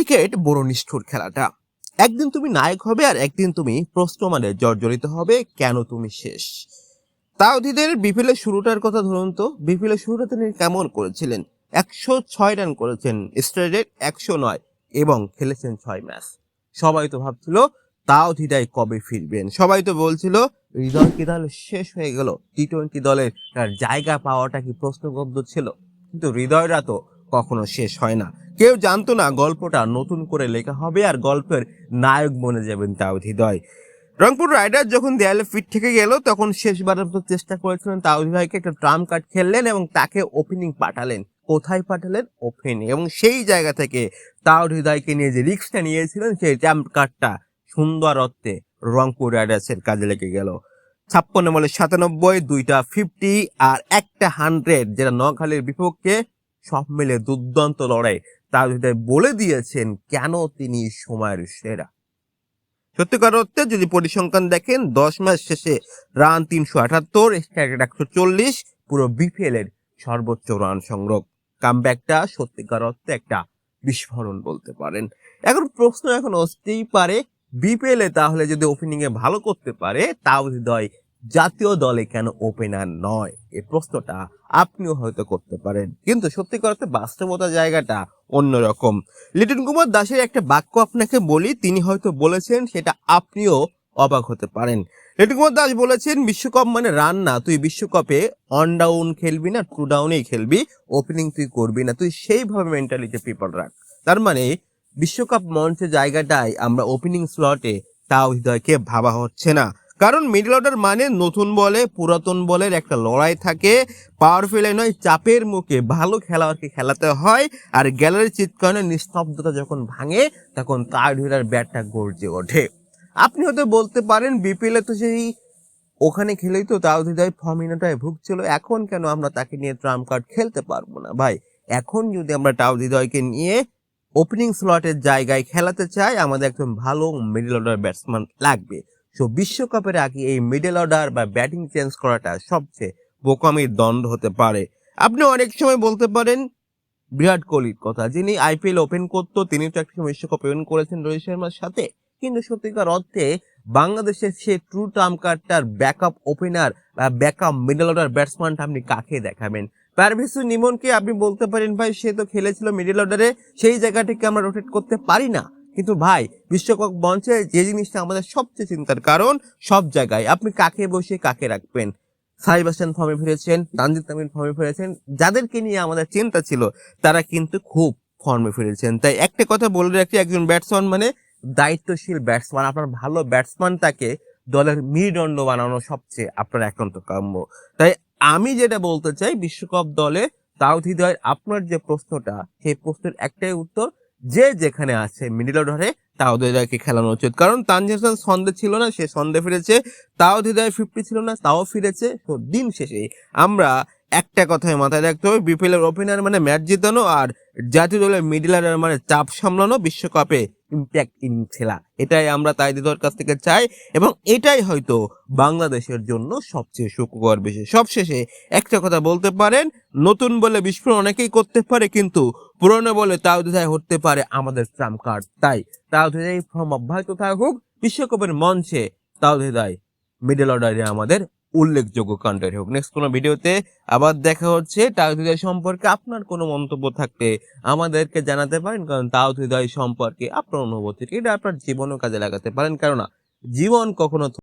Cricket বড় নিষ্ঠুর খেলাটা। একদিন তুমি নায়ক হবে আর একদিন তুমি প্রশ্নমানে জর্জরিত হবে, কেন তুমি শেষ? তাওহিদের বিপিএলের শুরুটার কথা ধরুন তো, বিপিএলের শুরুটা তিনি কেমন করেছিলেন? একশো ছয় রান করেছেন স্ট্রাইক রেট একশো নয়, এবং খেলেছেন ছয় ম্যাচ। সবাই তো ভাবছিল তাওহিদাই কবে ফিরবেন? সবাই তো বলছিল, হৃদয় কি তাহলে শেষ হয়ে গেল? টি টোয়েন্টি দলের তার জায়গা পাওয়াটা কি প্রশ্নবদ্ধ ছিল? কিন্তু হৃদয়রা তো কখনো শেষ হয় না। কেউ জানতো না গল্পটা নতুন করে লেখা হবে আর গল্পের নায়ক বনে যাবেন তাওহিদ হৃদয় রংপুর রাইডার যখন দেয়ালে ফিট থেকে গেল, তখন শেষবারের মতো চেষ্টা করেছিলেন তাওহিদ ভাইকে একটা ট্রাম কার্ড খেললেন এবং তাকে ওপেনিং পাঠালেন। কোথায় পাঠালেন? ওপেনে এবং সেই জায়গা থেকে তাওহিদ হৃদয়কে নিয়ে যে রিক্সটা নিয়েছিলেন, সেই ট্রাম্প কার্ডটা সুন্দর অর্থে রংপুর রাইডার্সের কাজে লেগে গেল। ছাপ্পান্ন বলে সাতানব্বই, দুইটা ফিফটি আর একটা হান্ড্রেড যেটা নখালের বিপক্ষে সব মিলে দুর্দান্ত লড়াই। ভাই বলে দিয়েছেন, কেন তিনি সময়ের সেরা? সত্যিকার অর্থে যদি পরিসংখ্যান দেখেন, দশ মাস শেষে রান তিনশো আটাত্তর, স্ট্রাইক একশো চল্লিশ, পুরো বিপিএল এর সর্বোচ্চ রান সংগ্রহ। কামব্যাকটা সত্যিকার অর্থে একটা বিস্ফোরণ বলতে পারেন। এখন প্রশ্ন এখন আসতেই পারে, বিপিএল এ তাহলে যদি ওপেনিং এ ভালো করতে পারে, তাও হৃদয় জাতীয় দলে কেন ওপেনার নয়? এ প্রশ্নটা আপনিও হয়তো করতে পারেন। কিন্তু সত্যি অর্থে বাস্তবতা জায়গাটা অন্যরকম। লিটন কুমার দাসের একটা বাক্য আপনাকে বলি, তিনি হয়তো বলেছেন, সেটা আপনিও অবাক হতে পারেন। লিটন কুমার দাস বলেছেন, বিশ্বকাপ মানে রান না, তুই বিশ্বকাপে অন ডাউন খেলবি না টু ডাউনেই খেলবি ওপেনিং তুই করবি না, তুই সেইভাবে মেন্টালিটি পিপল রাখ। তার মানে বিশ্বকাপ মঞ্চে জায়গাটায় আমরা ওপেনিং স্লটে তাও হৃদয়কে ভাবা হচ্ছে না। কারণ মিডল অর্ডার মানে নতুন বলে, পুরাতন বলের একটা লড়াই থাকে। পাওয়ার ফেলে নয় চাপের মুখে। ভালো খেলোয়াড়কে খেলাতে হয় আর গ্যালারি চিৎকারণের নিস্তব্ধতা যখন ভাঙে, তখন তার হৃদয়ের ব্যাটটা গর্জে ওঠে। আপনি হয়তো বলতে পারেন বিপিএল তো সেই ওখানে খেলেই তো তাও হৃদয় ফর্মিনাটায় ভুগছিল। এখন কেন আমরা তাকে নিয়ে ট্রাম্প কার্ড খেলতে পারব না? ভাই, এখন যদি আমরা টাও হৃদয়কে নিয়ে ওপেনিং স্লটের জায়গায় খেলাতে চাই, আমাদের একজন ভালো মিডল অর্ডার ব্যাটসম্যান লাগবে। সো বিশ্বকাপের আগে এই মিডল অর্ডার বা ব্যাটিং চেঞ্জ করাটা সবচেয়ে বোকামির দণ্ড হতে পারে। আপনি অনেক সময় বলতে পারেন, বিরাট কোহলির কথা। যিনি আইপিএল ওপেন করতো, তিনি তো একটা বিশ্বকাপ ওপেন করেছেন রোহিত শর্মার সাথে। কিন্তু সত্যিকার অর্থে, বাংলাদেশের সে ট্রু টার্ম কার্ডটার ব্যাকআপ ওপেনার বা ব্যাকআপ মিডল অর্ডার ব্যাটসম্যানটা আপনি কাকে দেখাবেন? পারভেসু নিমনকে আপনি বলতে পারেন, ভাই, সে তো খেলেছিল মিডল অর্ডারে সেই জায়গাটিকে আমরা রোটেট করতে পারি না। কিন্তু ভাই বিশ্বকাপ মঞ্চে যে জিনিসটা আমাদের সবচেয়ে চিন্তার কারণ, সব জায়গায়। আপনি কাকে বসে কাকে রাখবেন? সাইব হাসান ফর্মে ফিরেছেন, তানজিদ তামিম ফর্মে ফিরেছেন, যাদেরকে নিয়ে আমাদের চিন্তা ছিল, তারা কিন্তু খুব ফর্মে ফিরেছেন। তাই একটা কথা বলে রাখি, একজন ব্যাটসম্যান মানে দায়িত্বশীল ব্যাটসম্যান। আপনার ভালো ব্যাটসম্যান ব্যাটসম্যানটাকে দলের মেরুদণ্ড বানানো সবচেয়ে আপনার একান্ত কাম্য তাই আমি যেটা বলতে চাই, বিশ্বকাপ দলে তাওহিদ হৃদয়ের আপনার যে প্রশ্নটা, সেই প্রশ্নের একটাই উত্তর যে যেখানে আছে মিডিল অর্ডারে তাও দিদাকে খেলানো উচিত। কারণ হাসান সন্দেহ ছিল না, সে সন্দেহ ফিরেছে, তাও হৃদয় ফিফটি ছিল না, তাও ফিরেছে। তো দিন শেষে আমরা একটা কথাই মাথায় রাখতে হবে বিপিএল এর ওপেনার মানে ম্যাচ জিতানো আর জাতীয় দলের মিডিল অর্ডার মানে চাপ সামলানো বিশ্বকাপে ইম্প্যাক্ট ইনিংস খেলা। এটাই আমরা তাইদিদর কাছ থেকে চাই এবং এটাই হয়তো বাংলাদেশের জন্য সবচেয়ে সুখকর বিষয়। সবশেষে একটা কথা বলতে পারেন, নতুন বলে বিস্ফোরণ অনেকেই করতে পারে কিন্তু পুরনো বলে তাওদিদায় হতে পারে আমাদের ট্রাম্প কার্ড। তাই তাওদিদায় ফর্ম অব্যাহত থাকুক। বিশ্বকাপের মঞ্চে তাওদিদায় মিডল অর্ডারে আমাদের উল্লেখযোগ্য কন্টেন্ট হোক। নেক্সট কোনো ভিডিওতে আবার দেখা হচ্ছে। তাও হৃদয় সম্পর্কে আপনার কোনো মন্তব্য থাকলে আমাদেরকে জানাতে পারেন, কারণ তাও হৃদয় সম্পর্কে আপনার অনুভূতি এটা আপনার জীবনও কাজে লাগাতে পারেন। কেননা, জীবন কখনো